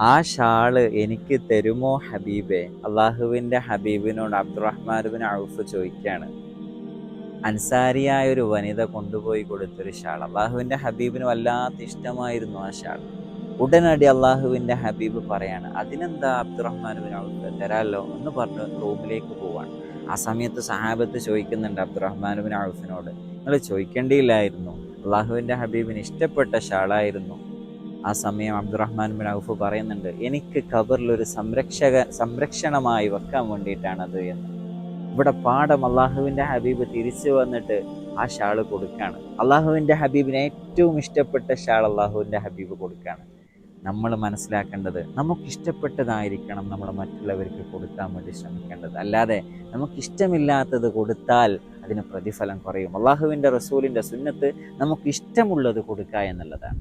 ആ ഷാൾ എനിക്ക് തരുമോ ഹബീബെ? അള്ളാഹുവിന്റെ ഹബീബിനോട് അബ്ദുറഹ്മാനുബിൻ ഔഫ് ചോദിക്കുകയാണ്. അൻസാരിയായ ഒരു വനിത കൊണ്ടുപോയി കൊടുത്തൊരു ഷാൾ അള്ളാഹുവിന്റെ ഹബീബിന് വല്ലാത്ത ഇഷ്ടമായിരുന്നു ആ ഷാൾ ഉടനടി അള്ളാഹുവിന്റെ ഹബീബ് പറയാണ് അതിനെന്താ അബ്ദുറഹ്മാനുബിൻ ഔഫ്? തരാമല്ലോ എന്ന് പറഞ്ഞ് റൂമിലേക്ക് പോവാണ്. ആ സമയത്ത് സഹാബത്ത് ചോദിക്കുന്നുണ്ട് അബ്ദുറഹ്മാനുബിൻ ഔഫിനോട് നിങ്ങൾ ചോദിക്കേണ്ടിയില്ലായിരുന്നു. അള്ളാഹുവിന്റെ ഹബീബിന് ഇഷ്ടപ്പെട്ട ഷാളായിരുന്നു. ആ സമയം അബ്ദുറഹ്മാൻ ബിൻ ഔഫ് പറയുന്നുണ്ട് എനിക്ക് ഖബറിൽ ഒരു സംരക്ഷക സംരക്ഷണമായി വെക്കാൻ വേണ്ടിയിട്ടാണത് എന്ന്. ഇവിടെ പാഠം അള്ളാഹുവിന്റെ ഹബീബ് തിരിച്ചു വന്നിട്ട് ആ ഷാൾ കൊടുക്കുകയാണ് അള്ളാഹുവിന്റെ ഹബീബിന് ഏറ്റവും ഇഷ്ടപ്പെട്ട ഷാൾ അള്ളാഹുവിന്റെ ഹബീബ് കൊടുക്കുകയാണ് നമ്മൾ മനസ്സിലാക്കേണ്ടത് നമുക്ക് ഇഷ്ടപ്പെട്ടതായിരിക്കണം നമ്മൾ മറ്റുള്ളവർക്ക് കൊടുക്കാൻ വേണ്ടി ശ്രമിക്കേണ്ടത്. അല്ലാതെ നമുക്ക് ഇഷ്ടമില്ലാത്തത് കൊടുത്താൽ അതിന് പ്രതിഫലം കുറയും. അള്ളാഹുവിന്റെ റസൂലിന്റെ സുന്നത്ത് നമുക്ക് ഇഷ്ടമുള്ളത് കൊടുക്കുക എന്നുള്ളതാണ്.